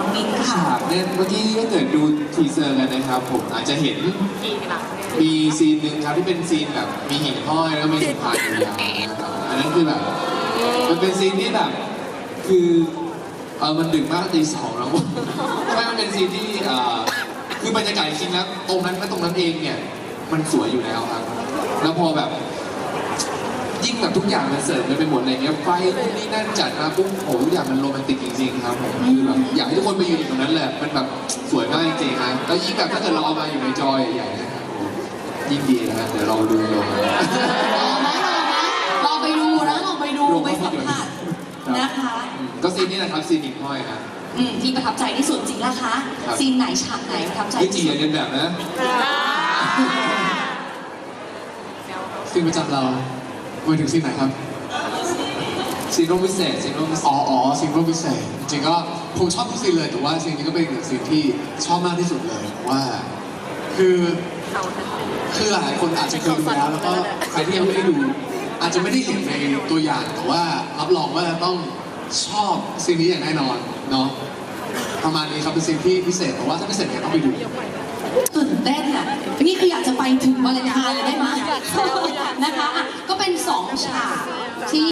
น้องมิ้นท์ค่ะฉากเนี่ยเมื่อกี้ถ้าเกิดดูทีเซอร์กันนะครับ ผมอาจจะเห็นมีซีนหนึ่งครับที่เป็นซีนแบบมีหิ่งห้อยแล้วมีสะพานยาวๆนะครับอันนั้นคือแบบมันเป็นซีนที่แบบคือเออมันดึกมากตีสองแล้วไม่มันเป็นซีนที่เอ่อคือบรรยากาศจริงๆแล้วตรงนั้นและตรงนั้นเองเนี่ยมันสวยอยู่แล้วครับ แล้วพอแบบ ยิ่งแบบทุกอย่างมันเสริมกันไปหมดอะไรเงี้ยไฟนู่นนี่นั่นจัดมาปุ๊บโอ้โหทุกอย่างมันโรแมนติกจริงๆครับผมคือแบบอยากให้ทุกคนไปยืนอยู่ตรงนั้นแหละมันแบบสวยมากจริงๆนะแล้วยิ่งแบบถ้าเกิดเราเอามาอยู่ในจอใหญ่ๆนะครับผมยิ่งดีนะเดี๋ยวเราดูลงรอไหมรอไหมรอไปดูนะรอไปดูไปสัมผัสนะคะ ก็ซีนนี้นะครับซีนหิ่งห้อยนะอืมที่ประทับใจที่สุดจริงละคะ ครับ ซีนไหนฉากไหนประทับใจไม่จริที่งอสุดย่าเรียนแบบนะ ซีนประจำเรา ไปถึงซีนไหนครับซีนร่มวิเศษซีนร่มวิเศษอ๋ออ๋อซีนรูปพิเศษจริงๆก็ผมชอบทุกซีนเลยแต่ว่าซีนนี้ก็เป็นอีกหนึ่งซีนที่ชอบมากที่สุดเลยว่า คือคือหลายคนอาจจะเคยดูแล้วแล้วก็ใครที่ยังไม่ได้ดู อาจจะไม่ได้เห็นในตัวอย่างแต่ว่ารับรองว่าต้องชอบซีนนี้อย่างแน่นอนเนาะประมาณนี้ครับเป็นซีนที่พิเศษแต่ว่าถ้าไม่เสร็จเนี่ยต้องไปดูตื่นเต้นอะนี่คืออยากจะไปถึงวาเลนไทน์เลยได้ไหมนะคะอะก็เป็นส องฉากที่